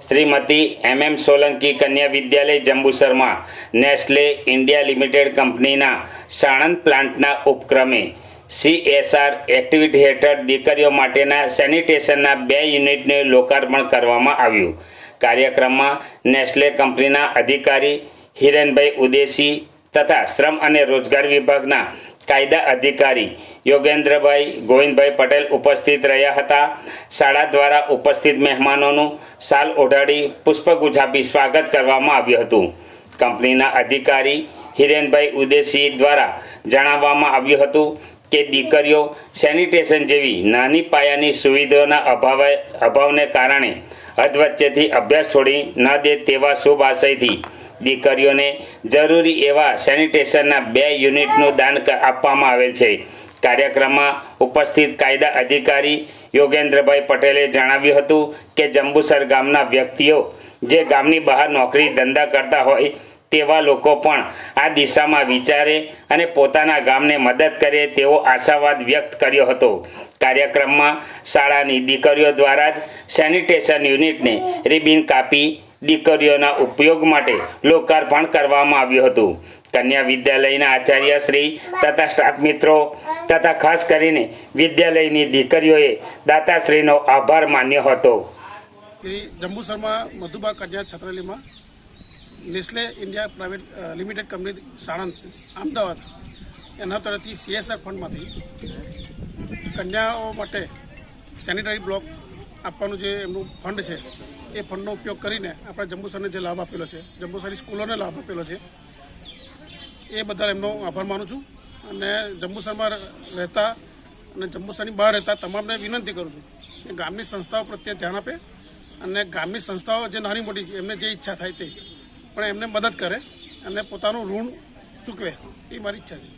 શ્રીમતી એમ M Solanki Kanya Vidyalaya જંબુસરમાં Nestle India Limited કંપનીના સાણંદ પ્લાન્ટના ઉપક્રમે સીએસઆર એક્ટિવિટી હેઠળ દીકરીઓ માટેના સેનિટેશનના બે યુનિટનું લોકાર્પણ કરવામાં આવ્યું. કાર્યક્રમમાં નેસ્લે કંપનીના અધિકારી હિરેનભાઈ ઉદેશી તથા શ્રમ અને રોજગાર વિભાગના કાયદા અધિકારી યોગેન્દ્રભાઈ ગોવિંદભાઈ પટેલ ઉપસ્થિત રહ્યા હતા. શાળા દ્વારા ઉપસ્થિત મહેમાનોનું સાલ ઓઢાડી પુષ્પગુચ્છ આપી સ્વાગત કરવામાં આવ્યું હતું. કંપનીના અધિકારી હિરેનભાઈ ઉદેશી દ્વારા જણાવવામાં આવ્યું હતું કે દીકરીઓ સેનિટેશન જેવી નાની પાયાની સુવિધાઓના અભાવે અભાવને કારણે અધવચ્ચેથી અભ્યાસ છોડી ન દે તેવા શુભ આશયથી દીકરીઓને જરૂરી એવા સેનિટેશનના બે યુનિટનું દાન આપવામાં આવેલ છે. કાર્યક્રમમાં ઉપસ્થિત કાયદા અધિકારી યોગેન્દ્રભાઈ પટેલે જણાવ્યું હતું કે જંબુસર ગામના વ્યક્તિઓ જે ગામની બહાર નોકરી ધંધા કરતા હોય તેવા લોકો પણ આ દિશામાં વિચારે અને પોતાના ગામને મદદ કરે તેવો આશાવાદ વ્યક્ત કર્યો હતો. કાર્યક્રમમાં શાળાની દીકરીઓ દ્વારા જ સેનિટેશન યુનિટને રિબિન કાપી દીકરીઓના ઉપયોગ માટે લોકાર્પણ કરવામાં આવ્યું હતું. કન્યા વિદ્યાલયના આચાર્ય શ્રી તથા સ્ટાફ મિત્રો તથા ખાસ કરીને વિદ્યાલયની દીકરીઓએ દાતાશ્રીનો આભાર માન્યો હતો. જંબુસરમાં મધુબા કન્યા છત્રાલીમાં Nestle India private limited company Sanand, Ahmedabad, એના તરફથી સીએસઆર ફંડમાંથી કન્યાઓ માટે સેનિટરી બ્લોક આપવાનું જે એમનું ફંડ છે, એ ફંડનો ઉપયોગ કરીને આપણે જંબુસરને જે લાભ આપેલો છે, જંબુસરની સ્કૂલોને લાભ આપેલો છે, એ બધા એમનો આભાર માનું છું. અને જંબુસરમાં રહેતા અને જંબુસરની બહાર રહેતા તમામને વિનંતી કરું છું કે ગામની સંસ્થાઓ પ્રત્યે ધ્યાન આપે અને ગામની સંસ્થાઓ જે નાની મોટી એમને જે ઈચ્છા થાય તે. પણ એમને મદદ કરે અને પોતાનું ઋણ ચૂકવે, એ મારી ઈચ્છા છે.